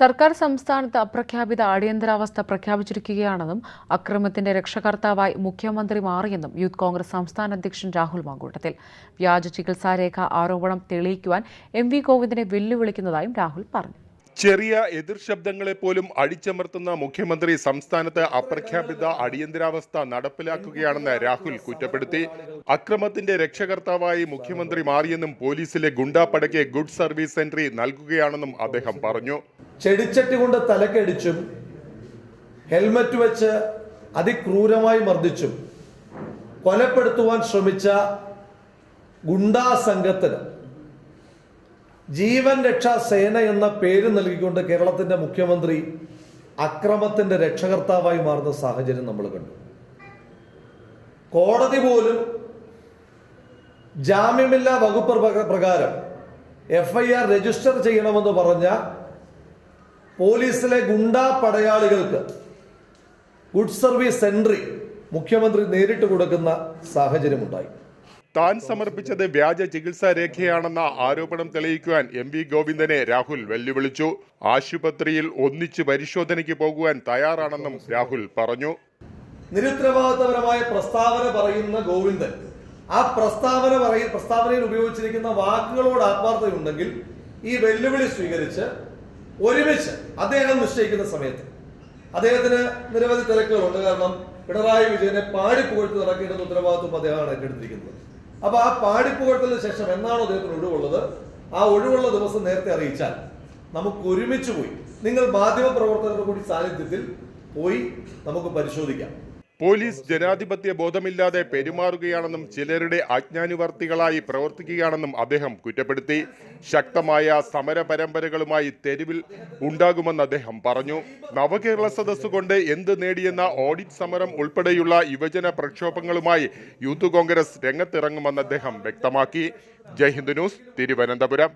സർക്കാർ സംസ്ഥാനത്ത് അപ്രഖ്യാപിത അടിയന്തരാവസ്ഥ പ്രഖ്യാപിച്ചിരിക്കുകയാണെന്നും അക്രമത്തിന്റെ രക്ഷകർത്താവായി മുഖ്യമന്ത്രി മാറിയെന്നും യൂത്ത് കോൺഗ്രസ് സംസ്ഥാന അധ്യക്ഷൻ രാഹുൽ മാങ്കൂട്ടത്തിൽ. വ്യാജ ചികിത്സാരേഖ ആരോപണം തെളിയിക്കുവാൻ എം വി ഗോവിന്ദനെ വെല്ലുവിളിക്കുന്നതായും രാഹുൽ പറഞ്ഞു. ചെറിയ എതിർ ശബ്ദങ്ങളെ പോലും അടിച്ചമർത്തുന്ന മുഖ്യമന്ത്രി സംസ്ഥാനത്ത് അപ്രഖ്യാപിത അടിയന്തരാവസ്ഥ നടപ്പിലാക്കുകയാണെന്ന് രാഹുൽ കുറ്റപ്പെടുത്തി. അക്രമത്തിന്റെ രക്ഷകർത്താവായി മുഖ്യമന്ത്രി മാറിയെന്നും പോലീസിലെ ഗുണ്ടാപ്പടയ്ക്ക് ഗുഡ് സർവീസ് എൻട്രി നൽകുകയാണെന്നും അദ്ദേഹം പറഞ്ഞു. ചെടിച്ചട്ടി കൊണ്ട് തലക്കടിച്ചും ഹെൽമറ്റ് വെച്ച് അതിക്രൂരമായി മർദ്ദിച്ചും കൊലപ്പെടുത്തുവാൻ ശ്രമിച്ച ഗുണ്ടാ സംഘത്തിന് ജീവൻ രക്ഷാ സേന എന്ന പേര് നൽകിക്കൊണ്ട് കേരളത്തിന്റെ മുഖ്യമന്ത്രി അക്രമത്തിന്റെ രക്ഷകർത്താവായി മാറുന്ന സാഹചര്യം നമ്മൾ കണ്ടു. കോടതി പോലും ജാമ്യമില്ലാ വകുപ്പ് പ്രക- പ്രകാരം എഫ് ഐ ആർ രജിസ്റ്റർ ചെയ്യണമെന്ന് പറഞ്ഞ പോലീസിലെ ഗുണ്ടാ പടയാളികൾക്ക് ഗുഡ് സർവീസ് എൻട്രി മുഖ്യമന്ത്രി നേരിട്ട് കൊടുക്കുന്ന സാഹചര്യമുണ്ടായി. താൻ സമർപ്പിച്ചത് വ്യാജ ചികിത്സാ രേഖയാണെന്ന ആരോപണം തെളിയിക്കുവാൻ എം വി ഗോവിന്ദനെ രാഹുൽ വെല്ലുവിളിച്ചു. ആശുപത്രിയിൽ ഒന്നിച്ച് പരിശോധനയ്ക്ക് പോകുവാൻ തയ്യാറാണെന്നും രാഹുൽ പറഞ്ഞു. നിരുത്തരവാദിത്തപരമായ പ്രസ്താവന പറയുന്ന ഗോവിന്ദൻ ആ പ്രസ്താവന പറയ പ്രസ്താവനയിൽ ഉപയോഗിച്ചിരിക്കുന്ന വാക്കുകളോട് ആത്മാർത്ഥതയുണ്ടെങ്കിൽ ഈ വെല്ലുവിളി സ്വീകരിച്ച് ഒരുമിച്ച് അദ്ദേഹം നിശ്ചയിക്കുന്ന സമയത്ത് അദ്ദേഹത്തിന് നിരവധി തിരക്കുകളുണ്ട്. കാരണം പിണറായി വിജയനെ പാടിപ്പുകഴ്ത്തി നടക്കേണ്ടുന്ന ഉത്തരവാദിത്വം അദ്ദേഹമാണ് ഏറ്റെടുത്തിരിക്കുന്നത്. അപ്പൊ ആ പാടിപ്പുകഴ്ത്തലിന് ശേഷം എന്നാണോ അദ്ദേഹത്തിന് ഒഴിവുള്ളത്? ആ ഒഴിവുള്ള ദിവസം നേരത്തെ അറിയിച്ചാൽ നമുക്ക് ഒരുമിച്ച് പോയി. നിങ്ങൾ മാധ്യമ പ്രവർത്തകരുടെ കൂടി സാന്നിധ്യത്തിൽ പോയി നമുക്ക് പരിശോധിക്കാം. പോലീസ് ജനാധിപത്യ ബോധമില്ലാതെ പെരുമാറുകയാണെന്നും ചിലരുടെ അജ്ഞാനുവർത്തികളായി പ്രവർത്തിക്കുകയാണെന്നും അദ്ദേഹം കുറ്റപ്പെടുത്തി. ശക്തമായ സമര പരമ്പരകളുമായി തെരുവിൽ ഉണ്ടാകുമെന്ന് അദ്ദേഹം പറഞ്ഞു. നവകേരള സദസ് കൊണ്ട് എന്ത് നേടിയെന്ന ഓഡിറ്റ് സമരം ഉൾപ്പെടെയുള്ള യുവജന പ്രക്ഷോഭങ്ങളുമായി യൂത്ത് കോൺഗ്രസ് രംഗത്തിറങ്ങുമെന്ന് അദ്ദേഹം വ്യക്തമാക്കി. ജയ്ഹിന്ദ് ന്യൂസ് തിരുവനന്തപുരം.